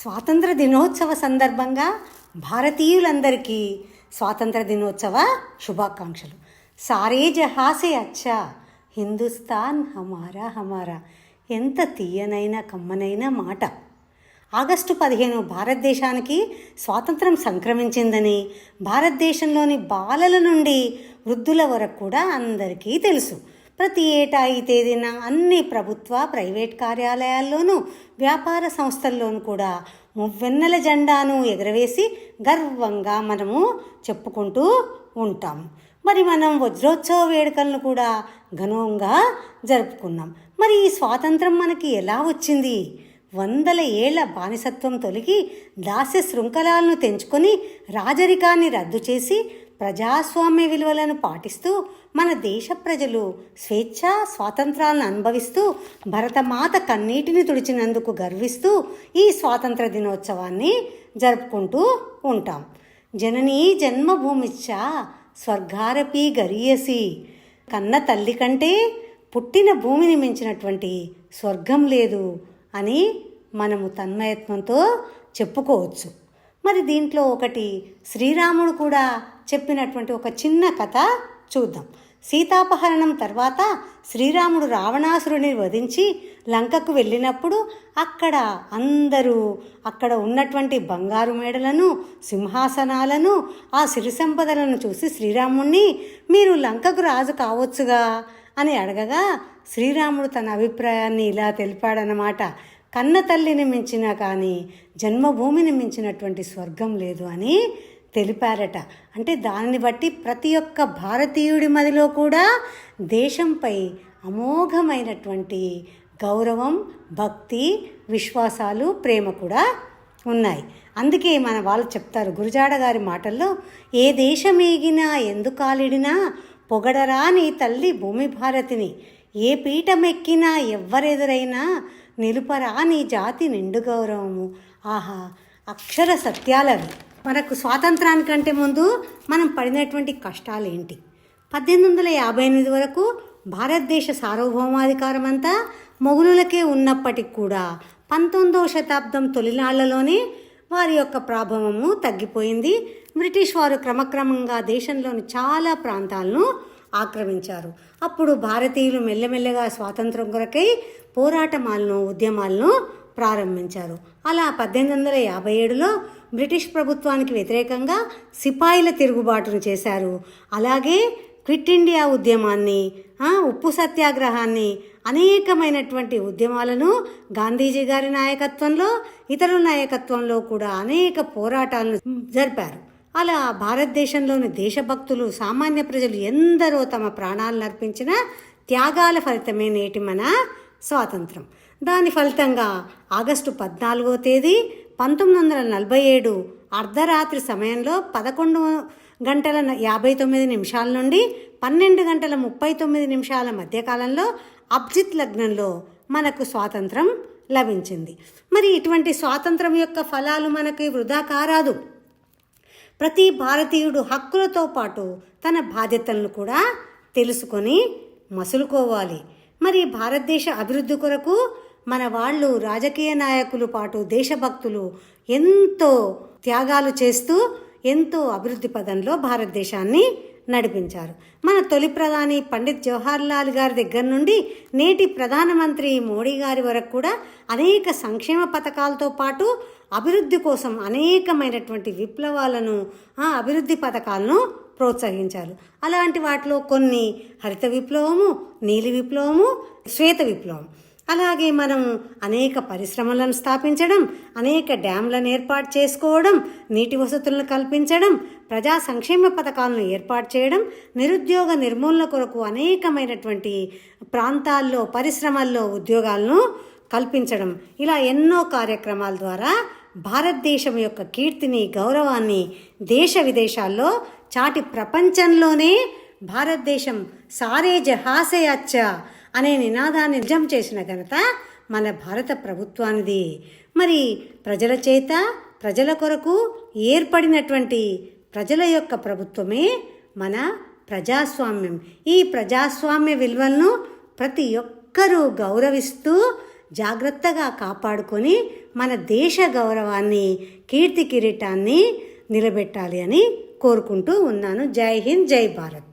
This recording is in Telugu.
స్వాతంత్ర దినోత్సవ సందర్భంగా భారతీయులందరికీ స్వాతంత్ర దినోత్సవ శుభాకాంక్షలు. సారే జహాసే అచ్చా హిందుస్థాన్ హమారా హమారా ఎంత తీయనైన కమ్మనైన మాట. ఆగస్టు పదిహేను భారతదేశానికి స్వాతంత్రం సంక్రమించిందని భారతదేశంలోని బాలల నుండి వృద్ధుల వరకు కూడా అందరికీ తెలుసు. ప్రతి ఏటా ఈ తేదీన అన్ని ప్రభుత్వ ప్రైవేట్ కార్యాలయాల్లోనూ వ్యాపార సంస్థల్లోనూ కూడా మువ్వెన్నెల జెండాను ఎగరవేసి గర్వంగా మనము చెప్పుకుంటూ ఉంటాం. మరి మనం వజ్రోత్సవ వేడుకలను కూడా ఘనంగా జరుపుకున్నాం. మరి ఈ స్వాతంత్రం మనకి ఎలా వచ్చింది? వందల ఏళ్ళ బానిసత్వం తొలగి దాస్య శృంఖలాలను తెంచుకొని రాజరికాన్ని రద్దు చేసి ప్రజాస్వామ్య విలువలను పాటిస్తూ మన దేశ ప్రజలు స్వేచ్ఛ స్వాతంత్రాలను అనుభవిస్తూ భరతమాత కన్నీటిని తుడిచినందుకు గర్విస్తూ ఈ స్వాతంత్ర దినోత్సవాన్ని జరుపుకుంటూ ఉంటాం. జననీ జన్మభూమిచ్చ స్వర్గారపి గరీయసి. కన్న తల్లి కంటే పుట్టిన భూమిని మించినటువంటి స్వర్గం లేదు అని మనము తన్మయత్వంతో చెప్పుకోవచ్చు. మరి దీంట్లో ఒకటి శ్రీరాముడు కూడా చెప్పినటువంటి ఒక చిన్న కథ చూద్దాం. సీతాపహరణం తర్వాత శ్రీరాముడు రావణాసురుని వధించి లంకకు వెళ్ళినప్పుడు అక్కడ అందరూ అక్కడ ఉన్నటువంటి బంగారు మేడలను సింహాసనాలను ఆ సిరి సంపదలను చూసి శ్రీరాముణ్ణి మీరు లంకకు రాజు కావచ్చుగా? అని అడగగా శ్రీరాముడు తన అభిప్రాయాన్ని ఇలా తెలిపాడనమాట కన్న తల్లిని మించిన కానీ జన్మభూమిని మించినటువంటి స్వర్గం లేదు అని తెలిపారట. అంటే దానిని బట్టి ప్రతి ఒక్క భారతీయుడి మదిలో కూడా దేశంపై అమోఘమైనటువంటి గౌరవం భక్తి విశ్వాసాలు ప్రేమ కూడా ఉన్నాయి. అందుకే మన వాళ్ళు చెప్తారు గురుజాడ గారి మాటల్లో ఏ దేశం ఏగినా ఎందుకాలిడినా పొగడరా నీ తల్లి భూమి భారతిని. ఏ పీఠమెక్కినా ఎవ్వరెదురైనా నిలుపరా నీ జాతి నిండు గౌరవము. ఆహా అక్షర సత్యాలవి. మనకు స్వాతంత్రానికంటే ముందు మనం పడినటువంటి కష్టాలు ఏంటి పద్దెనిమిది వందల యాభై ఎనిమిది వరకు భారతదేశ సార్వభౌమాధికారం అంతా మొఘలులకే ఉన్నప్పటికి కూడా పంతొమ్మిదవ శతాబ్దం తొలినాళ్ళలోనే వారి యొక్క ప్రాభవము తగ్గిపోయింది. బ్రిటిష్ వారు క్రమక్రమంగా దేశంలోని చాలా ప్రాంతాలను ఆక్రమించారు. అప్పుడు భారతీయులు మెల్లమెల్లగా స్వాతంత్రం కొరకై పోరాటమాలను ఉద్యమాలను ప్రారంభించారు. అలా పద్దెనిమిది వందల యాభై ఏడులో బ్రిటిష్ ప్రభుత్వానికి వ్యతిరేకంగా సిపాయిల తిరుగుబాటును చేశారు. అలాగే క్విట్ ఇండియా ఉద్యమాన్ని ఉప్పు సత్యాగ్రహాన్ని అనేకమైనటువంటి ఉద్యమాలను గాంధీజీ గారి నాయకత్వంలో ఇతరుల నాయకత్వంలో కూడా అనేక పోరాటాలను జరిపారు. అలా భారతదేశంలోని దేశభక్తులు సామాన్య ప్రజలు ఎందరో తమ ప్రాణాలను అర్పించిన త్యాగాల ఫలితమే నేటి మన స్వాతంత్రం. దాని ఫలితంగా ఆగస్టు పద్నాలుగో తేదీ పంతొమ్మిది వందల నలభై ఏడు అర్ధరాత్రి సమయంలో పదకొండు గంటల యాభై తొమ్మిది నిమిషాల నుండి పన్నెండు గంటల ముప్పై తొమ్మిది నిమిషాల మధ్యకాలంలో అబ్జిత్ లగ్నంలో మనకు స్వాతంత్రం లభించింది. మరి ఇటువంటి స్వాతంత్రం యొక్క ఫలాలు మనకి వృధా కారాదు. ప్రతి భారతీయుడు హక్కులతో పాటు తన బాధ్యతలను కూడా తెలుసుకొని మసులుకోవాలి. మరి భారతదేశ అభివృద్ధి కొరకు మన వాళ్ళు రాజకీయ నాయకులు పాటు దేశభక్తులు ఎంతో త్యాగాలు చేస్తూ ఎంతో అభివృద్ధి పదంలో భారతదేశాన్ని నడిపించారు. మన తొలి ప్రధాని పండిత్ జవహర్లాల్ గారి దగ్గర నుండి నేటి ప్రధానమంత్రి మోడీ గారి వరకు కూడా అనేక సంక్షేమ పథకాలతో పాటు అభివృద్ధి కోసం అనేకమైనటువంటి విప్లవాలను ఆ అభివృద్ధి పథకాలను ప్రోత్సహించారు. అలాంటి వాటిలో కొన్ని హరిత విప్లవము నీలి విప్లవము శ్వేత విప్లవం. అలాగే మనం అనేక పరిశ్రమలను స్థాపించడం అనేక డ్యాంలను ఏర్పాటు చేసుకోవడం నీటి వసతులను కల్పించడం ప్రజా సంక్షేమ పథకాలను ఏర్పాటు చేయడం నిరుద్యోగ నిర్మూలన కొరకు అనేకమైనటువంటి ప్రాంతాల్లో పరిశ్రమల్లో ఉద్యోగాలను కల్పించడం. ఇలా ఎన్నో కార్యక్రమాల ద్వారా భారతదేశం యొక్క కీర్తిని గౌరవాన్ని దేశ విదేశాల్లో చాటి ప్రపంచంలోనే భారతదేశం సారే జహాసే అచ్చా అనే నినాదాన్ని నిజం చేసిన ఘనత మన భారత ప్రభుత్వానిది. మరి ప్రజల చేత ప్రజల కొరకు ఏర్పడినటువంటి ప్రజల యొక్క ప్రభుత్వమే మన ప్రజాస్వామ్యం. ఈ ప్రజాస్వామ్య విలువలను ప్రతి ఒక్కరూ గౌరవిస్తూ జాగ్రత్తగా కాపాడుకొని మన దేశ గౌరవాన్ని కీర్తి కిరీటాన్ని నిలబెట్టాలి అని కోరుకుంటూ ఉన్నాను. జై హింద్ జై భారత్.